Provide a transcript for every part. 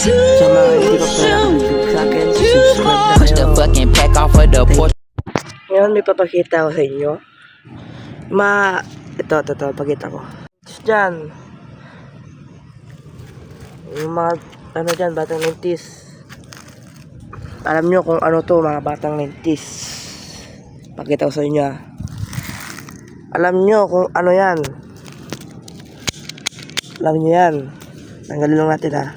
Sa mga pala nakasubscribe sa Push the fucking pack off of the porch. Ngayon may papakita ko sa inyo. Ma... Ito, ito, ito. Pakita ko. Diyan. Yung mga... Ano dyan, batang lentis. Alam nyo kung ano to, mga batang lentis. Pakita ko sa inyo ah. Alam nyo kung ano yan. Alam nyo yan. Tanggalin lang natin ah.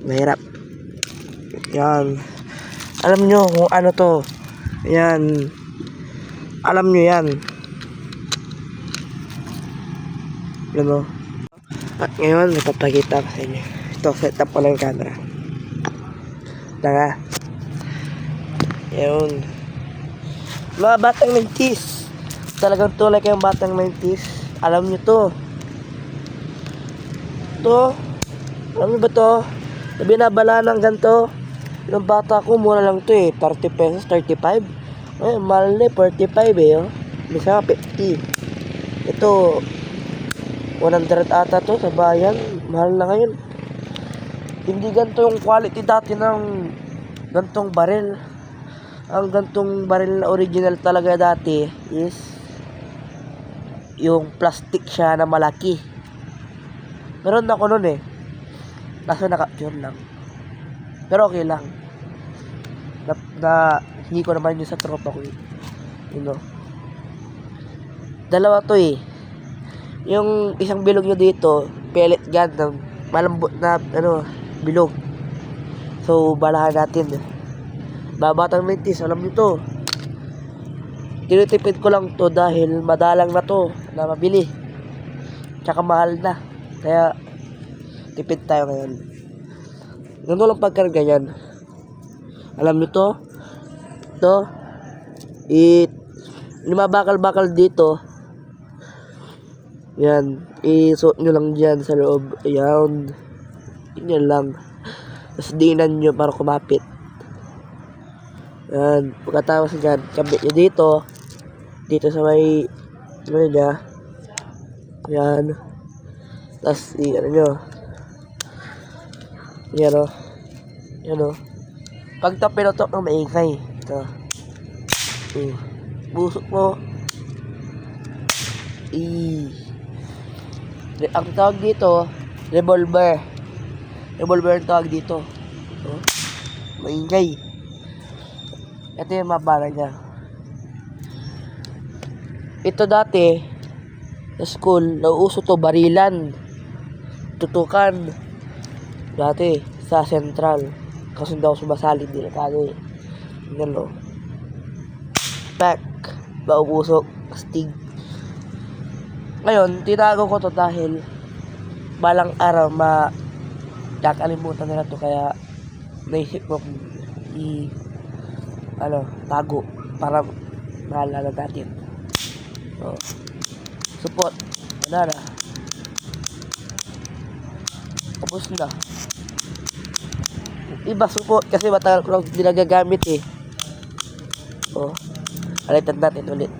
Mahirap. Yan. Alam nyo kung ano to. Yan. Alam nyo yan. Alam mo? At ngayon, napapakita ko sa inyo. Ito, set up ko ng camera. Nga. Yun. Mga batang 90s. Talagang tunay kayong batang 90s. Alam nyo to. To. Alam nyo ba to? Na binabala ng ganito. Yung bata ko, mura lang to eh. 30 pesos, 35. Eh, mahal na eh, 45 eh. Oh. Bisa nga 50. Ito, 100 ata to sa bayan. Mahal na ngayon. Hindi ganito yung quality dati ng gantong baril. Ang gantong baril na original talaga dati is yung plastic siya na malaki. Meron ako nun eh. Kaso naka-pure lang. Pero okay lang. Na, na hindi ko naman yun sa tropa ko eh. You know. Dalawa to eh. Yung isang bilog nyo dito, pellet gun na malambot na ano, bilog. So, balahan natin. Babatang mentis, alam nyo to. Tinitipid ko lang to dahil madalang na to na mabili. Tsaka mahal na. Kaya, tipid tayo ngayon. Ganun lang pagkarga yan. Alam nyo to? To? It, lima bakal-bakal dito. Yan. Isuot nyo lang dyan sa loob. Ayan. Yan lang. Tapos diinan nyo para kumapit. Yan. Pagkatapos dyan, kabit nyo dito. Dito sa may, ano niya. Yan. Tapos, i, ano nyo. Yan o. Yan o. Pag ito pinutok ng maingay. Ito. Eh. Busok mo. Re- Ang tawag dito, revolver. Revolver ang tawag dito. Oh. Maingay. Ito yung mabara niya. Ito dati, sa school, nauuso to barilan. Tutukan. Dati, sa central. Kasi ako sumasali, na tayo eh. Yan o. Pack. Maubusok. Stig. Ngayon, tinago ko to dahil balang araw ma kakalimutan nila to kaya naisip ko i ano, tago para maalala natin. So, support. Wala na. Ubus na. Iba support kasi matagal ko lang hindi nagagamit eh. Oh. Alitan natin ulit.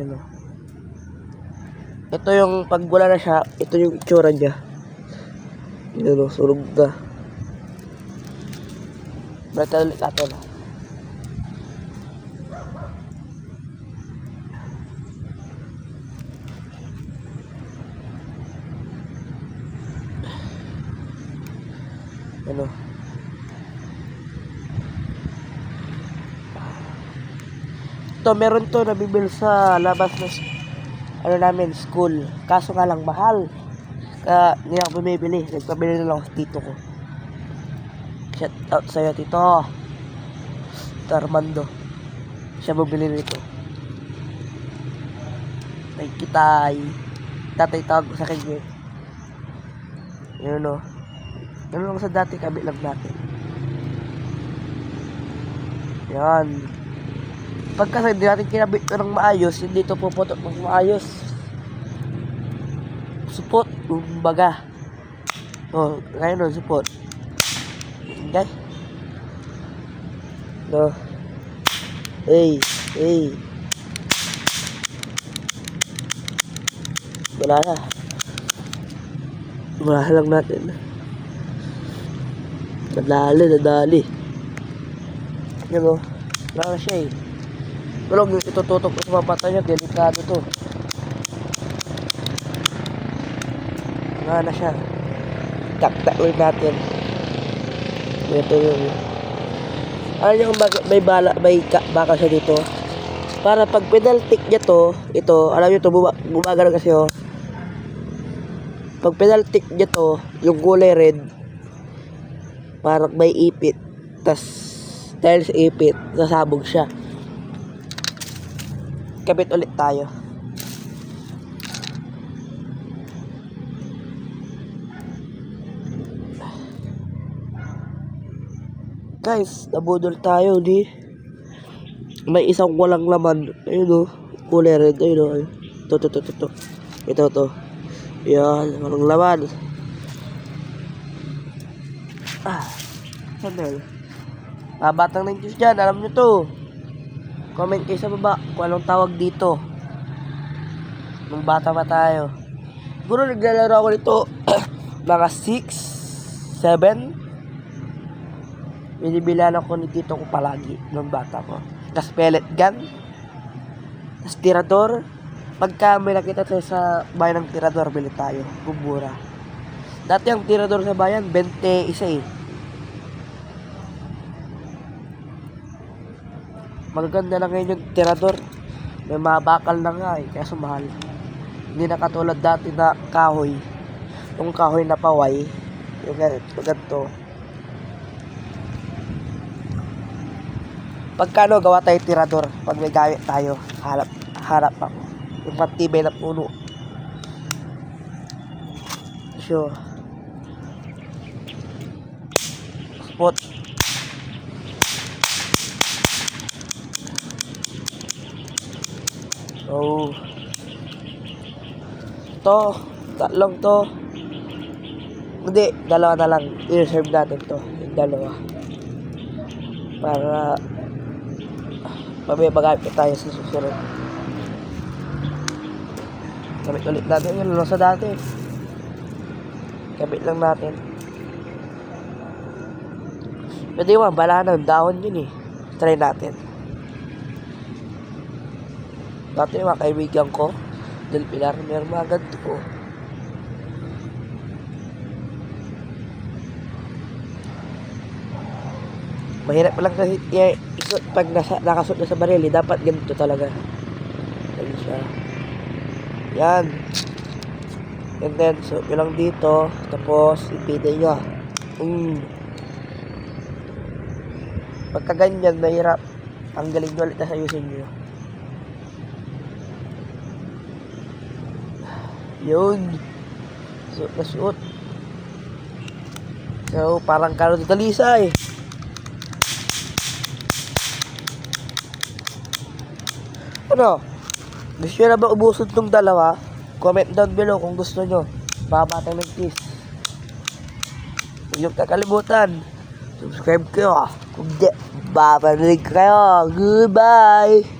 Yan o. Ito yung pag na siya, ito yung itsura niya. Yan o, sunog na. Balitan ulit natin. Ano? To meron to nabibil sa labas ng ano namin, school. Kaso nga lang mahal. Kaya hindi ako bumibili. Nagpabili na lang sa tito ko. Shout out sa'yo, tito. Tito Armando. Siya bumili nito. Tay kitay. Tatay tawag ko sa kanya. Yun o. Ganun lang sa dati, kabit lang natin. Yan. Pagka hindi natin kinabit ito ng maayos, hindi ito puputok ng maayos. Support, kumbaga. Oh, ngayon o, support. Okay? No. Hey, hey. Wala na. Wala lang natin. Nadali, nadali. Yan o. Wala siya eh. Pero kung itututok ko sa mga mata niya, delikado to. Wala na siya. Tak-tak lang natin. Ito yung... Alam niyo kung may bala, may ka, baka siya dito? Para pag pedal tick niya to, ito, alam niyo to, bumagal kasi oh. Pag pedal tick niya to, yung kulay red, parang may ipit. Tas, dahil sa ipit, sasabog siya. Kabit ulit tayo. Guys, nabudol tayo di. May isang walang laman. Ayun o. Kulay red. Ayun o. Ito, ito, ito, ito. Ito, ito. Yan. Walang laman. Ah. Channel. Ah, batang 90s dyan. Alam nyo to. Comment kayo sa baba kung anong tawag dito. Nung bata pa tayo. Siguro naglalaro ako nito mga 6, 7, Binibilan ako ni tito ko palagi nung bata ko. Tapos pellet gun. Tapos tirador. Pagka may nakita tayo sa bayan ng tirador, bili tayo. Bumura. Dati ang tirador sa bayan, 20 isa eh. Magaganda na ngayon yung tirador. May mabakal na nga eh, kaya sumahal. Hindi na katulad dati na kahoy. Yung kahoy na paway. Yung ganito. ganito. Pagkano gawa tayo tirador pag may gamit tayo, harap, harap ako. Yung patibay na puno. Sure. Spot. Oh. To, tatlong to. Hindi, dalawa na lang. I-reserve natin to. Yung dalawa. Para Mamaya magamit tayo sa susunod. Gamit ulit natin yun. Ano sa dati? Gamit lang natin. Pwede mo, bala na. Dahon yun eh. Try natin. Dati mga kaibigan ko, Del Pilar, meron mga ganito ko. Mahirap lang kasi i- isuot pag nasa, nakasuot na sa baril, eh, dapat ganito talaga. Ganun siya. Yan. And then, suot nyo lang dito. Tapos, ipitin nyo. Mm. Pagka ganyan, mahirap. Ang galing nyo ulit na ayusin nyo. Yun. Suot na suot. So, parang karo dito Lisa eh. Ano? Gusto nyo na ba ubusin tong dalawa? Comment down below kung gusto nyo. Mga batang nagtis. Huwag nyo kakalimutan. Subscribe kayo. Kung di, babalik kayo. Goodbye!